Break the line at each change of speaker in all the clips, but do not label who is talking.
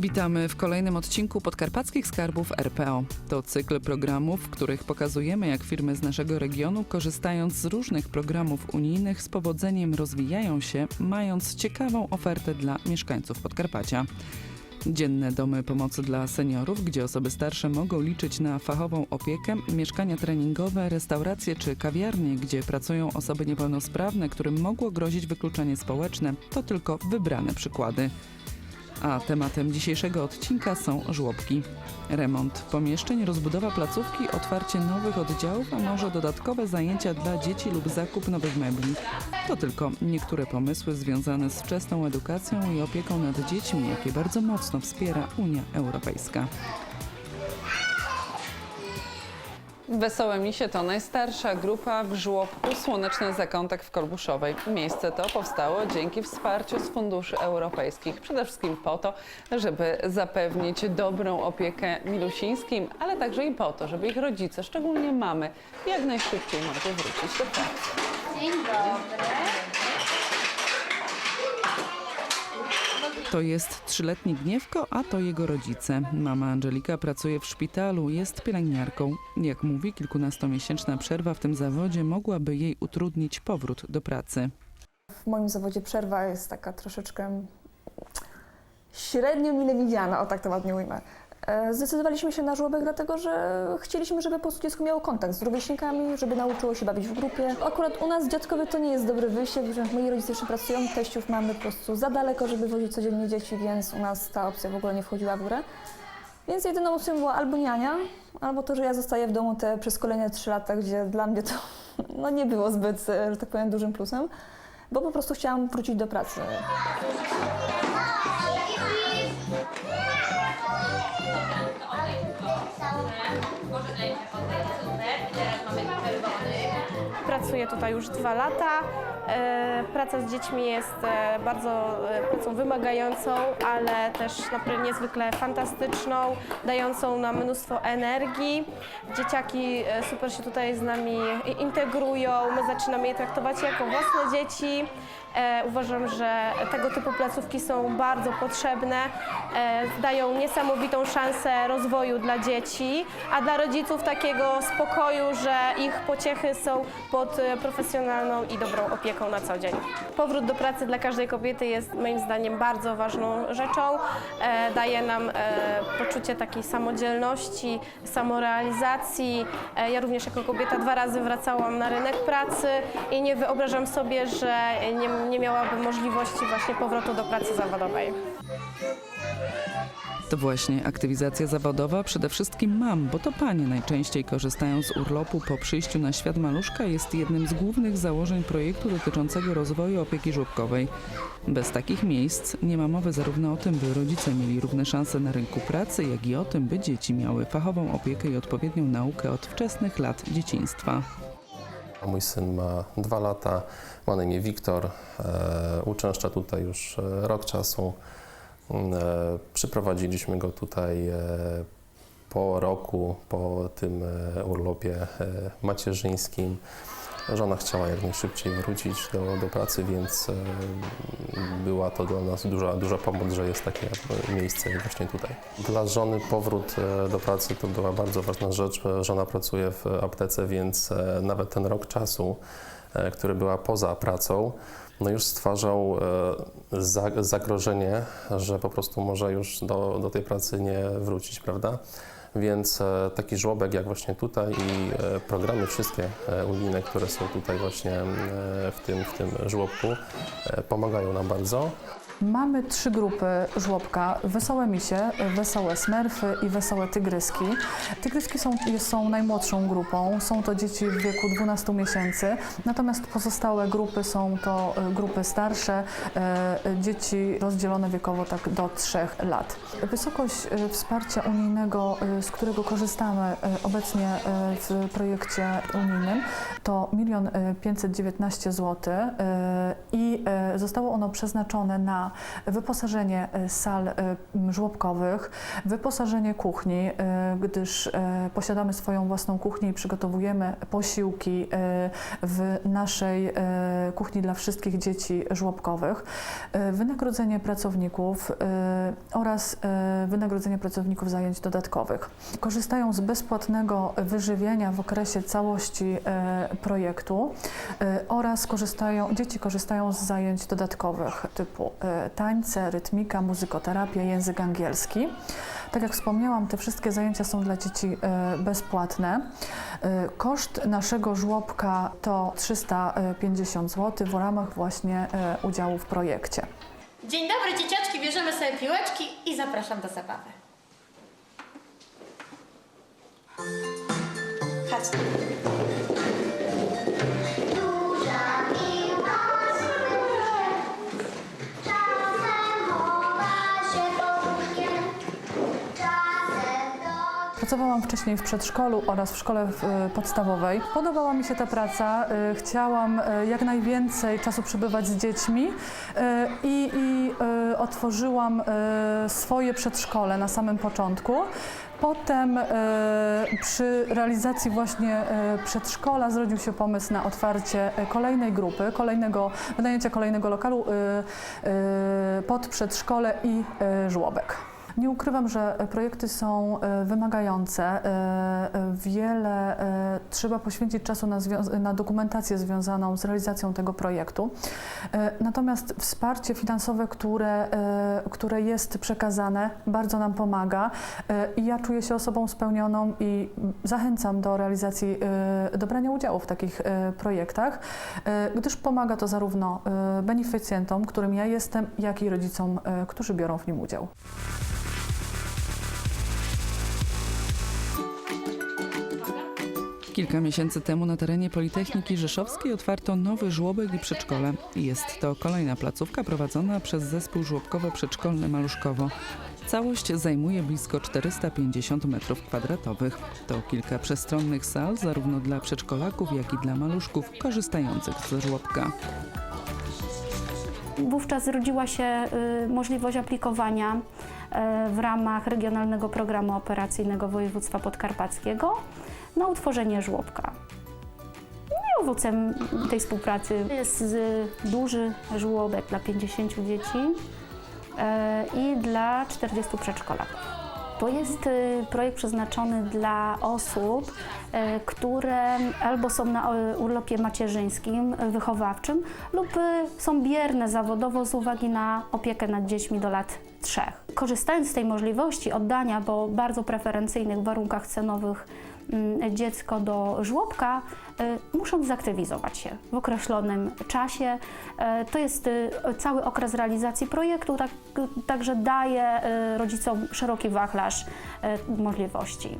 Witamy w kolejnym odcinku Podkarpackich Skarbów RPO. To cykl programów, w których pokazujemy, jak firmy z naszego regionu, korzystając z różnych programów unijnych, z powodzeniem rozwijają się, mając ciekawą ofertę dla mieszkańców Podkarpacia. Dzienne domy pomocy dla seniorów, gdzie osoby starsze mogą liczyć na fachową opiekę, mieszkania treningowe, restauracje czy kawiarnie, gdzie pracują osoby niepełnosprawne, którym mogło grozić wykluczenie społeczne, to tylko wybrane przykłady. A tematem dzisiejszego odcinka są żłobki. Remont pomieszczeń, rozbudowa placówki, otwarcie nowych oddziałów, a może dodatkowe zajęcia dla dzieci lub zakup nowych mebli. To tylko niektóre pomysły związane z wczesną edukacją i opieką nad dziećmi, jakie bardzo mocno wspiera Unia Europejska. Wesołe Misie to najstarsza grupa w żłobku Słoneczny Zakątek w Korbuszowej. Miejsce to powstało dzięki wsparciu z funduszy europejskich. Przede wszystkim po to, żeby zapewnić dobrą opiekę milusińskim, ale także i po to, żeby ich rodzice, szczególnie mamy, jak najszybciej mogli wrócić do pracy.
Dzień dobry.
To jest trzyletni Gniewko, a to jego rodzice. Mama Angelika pracuje w szpitalu, jest pielęgniarką. Jak mówi, kilkunastomiesięczna przerwa w tym zawodzie mogłaby jej utrudnić powrót do pracy.
W moim zawodzie przerwa jest taka troszeczkę średnio mile widziana, o tak to ładnie ujmę. E, Zdecydowaliśmy się na żłobek, dlatego że chcieliśmy, żeby po prostu dziecko miało kontakt z rówieśnikami, żeby nauczyło się bawić w grupie. Akurat u nas dziadkowie to nie jest dobry wyjście, że moi rodzice jeszcze pracują, teściów mamy po prostu za daleko, żeby wozić codziennie dzieci, więc u nas ta opcja w ogóle nie wchodziła w grę. Więc jedyną opcją była albo niania, albo to, że ja zostaję w domu te przez kolejne trzy lata, gdzie dla mnie to no, nie było zbyt, e, że tak powiem, dużym plusem, bo po prostu chciałam wrócić do pracy.
Pracuję tutaj już dwa lata. E, Praca z dziećmi jest e, bardzo e, pracą wymagającą, ale też naprawdę niezwykle fantastyczną, dającą nam mnóstwo energii. Dzieciaki super się tutaj z nami integrują, my zaczynamy je traktować jako własne dzieci. E, Uważam, że tego typu placówki są bardzo potrzebne, e, dają niesamowitą szansę rozwoju dla dzieci, a dla rodziców takiego spokoju, że ich pociechy są pod e, profesjonalną i dobrą opieką na co dzień. Powrót do pracy dla każdej kobiety jest moim zdaniem bardzo ważną rzeczą. Daje nam poczucie takiej samodzielności, samorealizacji. Ja również jako kobieta dwa razy wracałam na rynek pracy i nie wyobrażam sobie, że nie, nie miałabym możliwości właśnie powrotu do pracy zawodowej.
To właśnie aktywizacja zawodowa przede wszystkim mam, bo to panie najczęściej korzystają z urlopu po przyjściu na świat maluszka jest jednym z głównych założeń projektu dotyczącego rozwoju opieki żłobkowej. Bez takich miejsc nie ma mowy zarówno o tym, by rodzice mieli równe szanse na rynku pracy, jak i o tym, by dzieci miały fachową opiekę i odpowiednią naukę od wczesnych lat dzieciństwa.
Mój syn ma dwa lata, ma na imię Wiktor, e, uczęszcza tutaj już e, rok czasu. E, przyprowadziliśmy go tutaj po roku, po tym urlopie macierzyńskim. Żona chciała jak najszybciej wrócić do, do pracy, więc e, była to dla nas duża, duża pomoc, że jest takie miejsce właśnie tutaj. Dla żony powrót e, do pracy to była bardzo ważna rzecz. Żona pracuje w aptece, więc e, nawet ten rok czasu, który była poza pracą, no już stwarzał za- zagrożenie, że po prostu może już do, do tej pracy nie wrócić, prawda? Więc e, taki żłobek jak właśnie tutaj i e, programy wszystkie e, unijne, które są tutaj właśnie w tym, w tym żłobku, pomagają nam bardzo.
Mamy trzy grupy żłobka. Wesołe misie, wesołe smerfy i wesołe tygryski. Tygryski są, są najmłodszą grupą. Są to dzieci w wieku 12 miesięcy. Natomiast pozostałe grupy są to e, grupy starsze, e, dzieci rozdzielone wiekowo tak do 3 lat. Wysokość e, wsparcia unijnego, z którego korzystamy obecnie w projekcie unijnym to 1 519 zł i zostało ono przeznaczone na wyposażenie e, sal e, żłobkowych, wyposażenie kuchni, e, gdyż posiadamy swoją własną kuchnię i przygotowujemy posiłki w naszej kuchni dla wszystkich dzieci żłobkowych, wynagrodzenie pracowników oraz wynagrodzenie pracowników zajęć dodatkowych. Korzystają z bezpłatnego wyżywienia w okresie całości projektu oraz korzystają, dzieci korzystają z zajęć dodatkowych typu tańce, rytmika, muzykoterapia, język angielski. Tak jak wspomniałam, te wszystkie zajęcia są dla dzieci e, bezpłatne. E, Koszt naszego żłobka to 350 zł w ramach właśnie e, udziału w projekcie.
Dzień dobry dzieciaczki, bierzemy sobie piłeczki i zapraszam do zabawy. Chodźcie.
Pracowałam wcześniej w przedszkolu oraz w szkole e, podstawowej. Podobała mi się ta praca. e, Chciałam e, jak najwięcej czasu przebywać z dziećmi i, i otworzyłam swoje przedszkole na samym początku. Potem przy realizacji właśnie przedszkola zrodził się pomysł na otwarcie kolejnej grupy, kolejnego, wynajęcia kolejnego lokalu pod przedszkole i żłobek. Nie ukrywam, że projekty są e, wymagające. e, e, Wiele trzeba poświęcić czasu na, na dokumentację związaną z realizacją tego projektu. Natomiast wsparcie finansowe, które, które jest przekazane, bardzo nam pomaga i ja czuję się osobą spełnioną i zachęcam do realizacji, do brania udziału w takich projektach, gdyż pomaga to zarówno beneficjentom, którym ja jestem, jak i rodzicom, którzy biorą w nim udział.
Kilka miesięcy temu na terenie Politechniki Rzeszowskiej otwarto nowy żłobek i przedszkole. Jest to kolejna placówka prowadzona przez zespół żłobkowo-przedszkolny Maluszkowo. Całość zajmuje blisko 450 m2. To kilka przestronnych sal zarówno dla przedszkolaków, jak i dla maluszków korzystających z żłobka.
Wówczas zrodziła się y, możliwość aplikowania y, w ramach Regionalnego Programu Operacyjnego Województwa Podkarpackiego na utworzenie żłobka. I owocem tej współpracy jest duży żłobek dla 50 dzieci y, i dla 40 przedszkolaków. To jest y, projekt przeznaczony dla osób, y, które albo są na urlopie macierzyńskim, wychowawczym, lub są bierne zawodowo z uwagi na opiekę nad dziećmi do lat trzech. Korzystając z tej możliwości oddania po bardzo preferencyjnych warunkach cenowych dziecko do żłobka, y, muszą zaktywizować się w określonym czasie. E, To jest y, cały okres realizacji projektu, tak, także daje rodzicom szeroki wachlarz możliwości.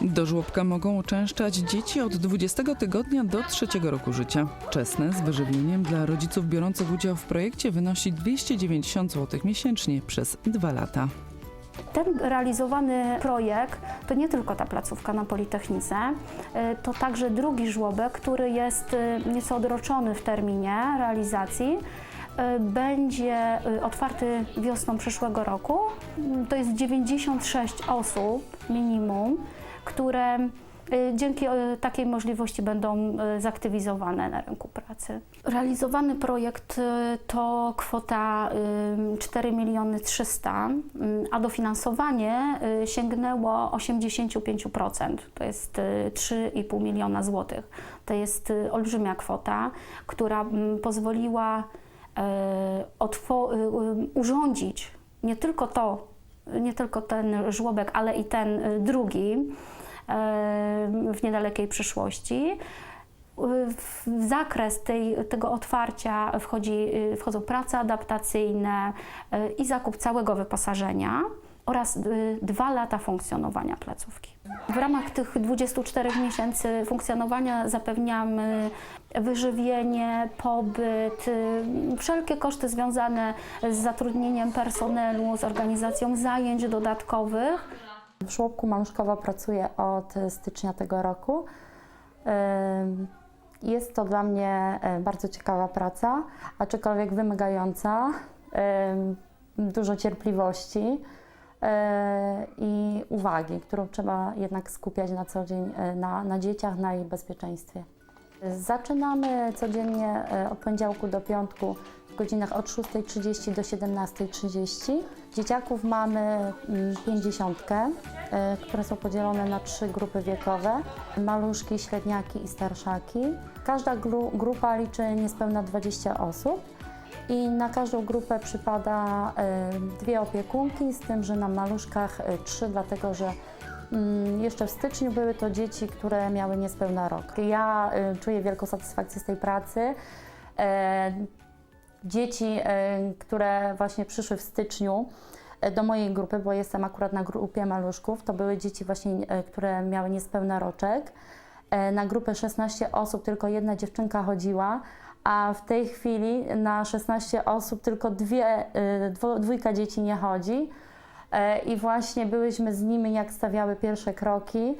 Do żłobka mogą uczęszczać dzieci od 20 tygodnia do trzeciego roku życia. Czesne z wyżywieniem dla rodziców biorących udział w projekcie wynosi 290 zł miesięcznie przez dwa lata.
Ten realizowany projekt to nie tylko ta placówka na Politechnice, y, to także drugi żłobek, który jest y, nieco odroczony w terminie realizacji. y, Będzie otwarty wiosną przyszłego roku. Mm, To jest 96 osób minimum, które dzięki y, takiej możliwości będą y, zaktywizowane na rynku pracy. Realizowany projekt y, to kwota y, 4 miliony 300, y, a dofinansowanie y, sięgnęło 85%. To jest y, 3,5 miliona złotych. To jest y, olbrzymia kwota, która mm, pozwoliła y, y, y, urządzić nie tylko to, nie tylko ten żłobek, ale i ten y, drugi y, w niedalekiej przyszłości. W zakres tej, tego otwarcia wchodzi, y, wchodzą prace adaptacyjne y, i zakup całego wyposażenia oraz y, dwa lata funkcjonowania placówki. W ramach tych 24 miesięcy funkcjonowania zapewniamy wyżywienie, pobyt, wszelkie koszty związane z zatrudnieniem personelu, z organizacją zajęć dodatkowych.
W żłobku Maluszkowo pracuję od stycznia tego roku. Jest to dla mnie e, bardzo ciekawa praca, aczkolwiek wymagająca, dużo cierpliwości e, i uwagi, którą trzeba jednak skupiać na co dzień e, na, na dzieciach, na ich bezpieczeństwie. Zaczynamy codziennie od poniedziałku do piątku w godzinach od 6.30 do 17.30. Dzieciaków mamy mm, 50, e, które są podzielone na trzy grupy wiekowe: maluszki, średniaki i starszaki. Każda gru- grupa liczy niespełna 20 osób. I na każdą grupę przypada e, dwie opiekunki, z tym, że na maluszkach e, trzy, dlatego że mm, jeszcze w styczniu były to dzieci, które miały niespełna rok. Ja czuję wielką satysfakcję z tej pracy. Dzieci, e, które właśnie przyszły w styczniu e, do mojej grupy, bo jestem akurat na grupie maluszków, to były dzieci właśnie, e, które miały niespełna roczek. Na grupę 16 osób tylko jedna dziewczynka chodziła, a w tej chwili na 16 osób tylko dwie, dwójka dzieci nie chodzi. I właśnie byłyśmy z nimi, jak stawiały pierwsze kroki.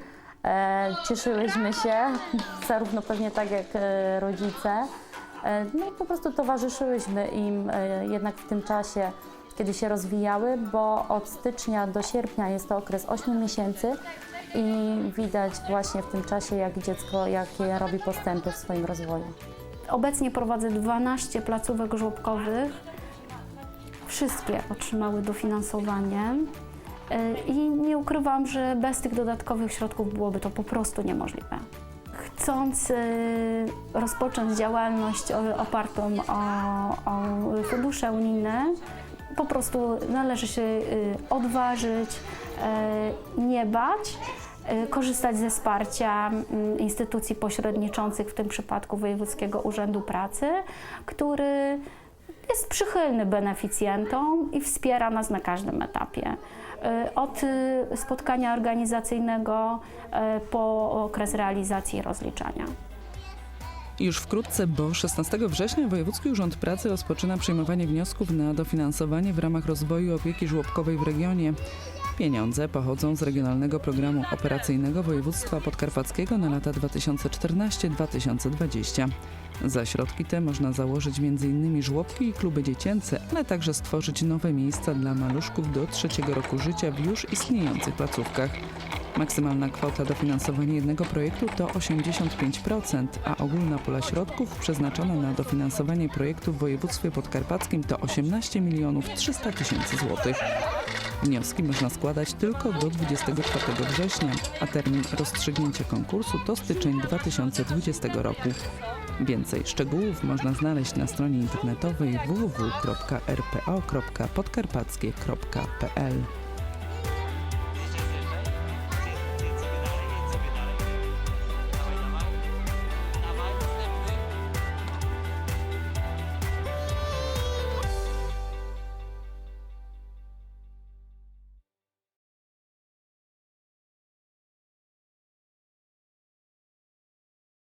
Cieszyłyśmy się, zarówno pewnie tak jak rodzice. E, No i po prostu towarzyszyłyśmy im e, jednak w tym czasie, kiedy się rozwijały, bo od stycznia do sierpnia jest to okres 8 miesięcy i widać właśnie w tym czasie, jak dziecko, jakie robi postępy w swoim rozwoju.
Obecnie prowadzę 12 placówek żłobkowych. Wszystkie otrzymały dofinansowanie. Y, I nie ukrywam, że bez tych dodatkowych środków byłoby to po prostu niemożliwe. Chcąc rozpocząć działalność opartą o, o fundusze unijne, po prostu należy się y, odważyć, y, nie bać, y, korzystać ze wsparcia mm, instytucji pośredniczących, w tym przypadku Wojewódzkiego Urzędu Pracy, który jest przychylny beneficjentom i wspiera nas na każdym etapie. Y, Od y, spotkania organizacyjnego y, po okres realizacji rozliczania.
Już wkrótce, bo 16 września Wojewódzki Urząd Pracy rozpoczyna przyjmowanie wniosków na dofinansowanie w ramach rozwoju opieki żłobkowej w regionie. Pieniądze pochodzą z Regionalnego Programu Operacyjnego Województwa Podkarpackiego na lata 2014-2020. Za środki te można założyć m.in. żłobki i kluby dziecięce, ale także stworzyć nowe miejsca dla maluszków do trzeciego roku życia w już istniejących placówkach. Maksymalna kwota dofinansowania jednego projektu to 85%, a ogólna pula środków przeznaczona na dofinansowanie projektu w województwie podkarpackim to 18 milionów 300 tysięcy złotych. Wnioski można składać tylko do 24 września, a termin rozstrzygnięcia konkursu to styczeń 2020 roku. Więcej szczegółów można znaleźć na stronie internetowej www.rpo.podkarpackie.pl.